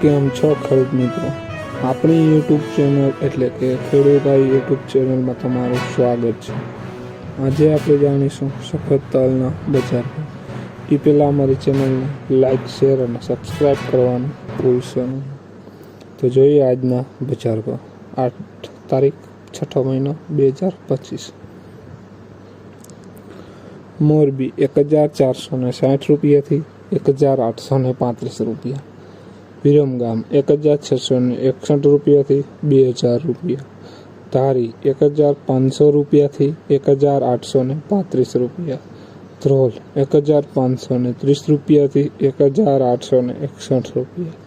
કેમ છો ખેડૂત મિત્રો? આપણી યુટ્યુબ ચેનલ એટલે કે ખેડૂતાઈ યુટ્યુબ ચેનલમાં તમારું સ્વાગત છે. આજે આપણે જાણીશું સફેદ તલના બજાર એ પહેલાં અમારી ચેનલને લાઈક શેર અને સબસ્ક્રાઈબ કરવાનું ભૂલશો નહીં. તો જોઈએ આજના બજાર પર. આઠ તારીખ, છઠ્ઠો મહિનો, બે હજાર પચીસ. મોરબી એક હજાર ચારસો ને સાઠ રૂપિયાથી એક હજાર આઠસો ને પાંત્રીસ રૂપિયા. વિરમગામ એક હજાર છસો ને એકસઠ રૂપિયાથી બે હજાર રૂપિયા. ધારી એક હજાર પાંચસો રૂપિયાથી એક હજાર આઠસો ને પાંત્રીસ રૂપિયા. ધ્રોલ એક હજાર પાંચસો ને ત્રીસ રૂપિયાથી એક હજાર આઠસો ને એકસઠ રૂપિયા.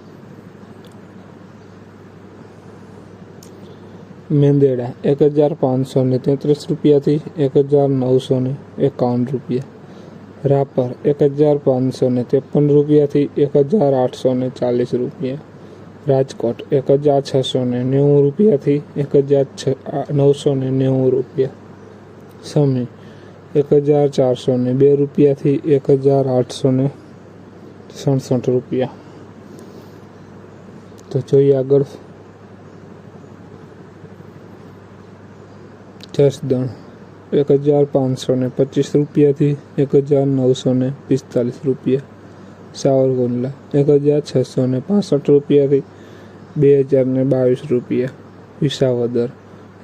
મેંદેડા એક હજાર પાંચસો ને તેત્રીસ રૂપિયાથી એક હજાર નવસો ને એકાવન રૂપિયા. રાપર એક હજાર પાંચસો ને ત્રેપન રૂપિયાથી એક હજાર આઠસો ને ચાલીસ રૂપિયા. રાજકોટ એક હજાર છસો ને નેવું રૂપિયાથી એક હજાર છ નવસો ને નેવું રૂપિયા. સમી એક હજાર ચારસો ને બે રૂપિયાથી એક હજાર આઠસો ને સડસઠ રૂપિયા. તો જોઈએ આગળ. જસદણ એક હજાર પાંચસો ને પચીસ રૂપિયાથી એક હજાર નવસો ને પિસ્તાલીસ રૂપિયા. સાવરકુંડલા, એક હજાર છસો ને પાસઠ રૂપિયાથી બે હજાર ને બાવીસ રૂપિયા. વિસાવદર,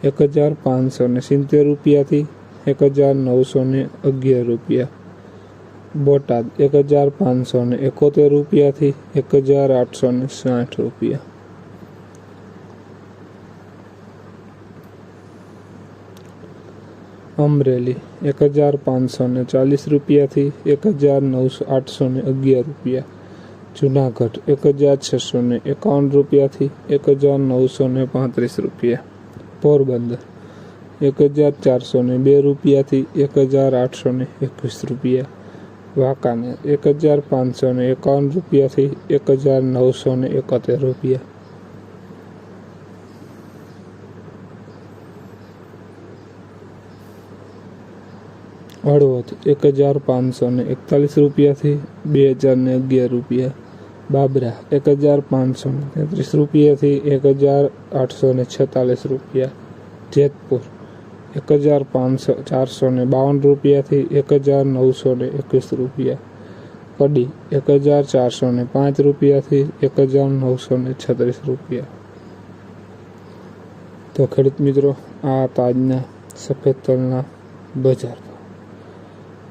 એક હજાર પાંચસો ને સિત્તેર રૂપિયાથી એક હજાર નવસો ને અગિયાર રૂપિયા. બોટાદ, એક હજાર પાંચસો ને એકોતેર રૂપિયાથી એક હજાર આઠસો ને સાઠ રૂપિયા. અમરેલી, એક હજાર પાંચસો ને ચાલીસ રૂપિયાથી એક હજાર નવસો આઠસો ને અગિયાર રૂપિયા. જુનાગઢ, એક હજાર છસો ને એકાવન રૂપિયાથી એક હજાર નવસો ને પાંત્રીસ રૂપિયા. પોરબંદર, એક હજાર ચારસો ને બે રૂપિયાથી એક હજાર આઠસો ને એકવીસ રૂપિયા. વાંકાનેર, એક હજાર પાંચસો ને એકાવન રૂપિયાથી એક હજાર નવસો ને એકોતેર રૂપિયા. હળવદ એક હજાર પાંચસો ને એકતાલીસ રૂપિયાથી બે હજાર ને અગિયાર રૂપિયા. બાબરા, એક હજાર પાંચસો ને તેત્રીસ રૂપિયાથી એક હજાર આઠસો ને છેતાલીસ રૂપિયા. જેતપુર, એક હજાર પાંચસો, ચારસો ને બાવન રૂપિયાથી એક હજાર નવસો ને એકવીસ રૂપિયા. કડી, એક હજાર ચારસો ને પાંચ રૂપિયાથી એક હજાર નવસો ને છત્રીસ રૂપિયા. તો ખેડૂત મિત્રો, આ તાજના સફેદ તલના બજાર.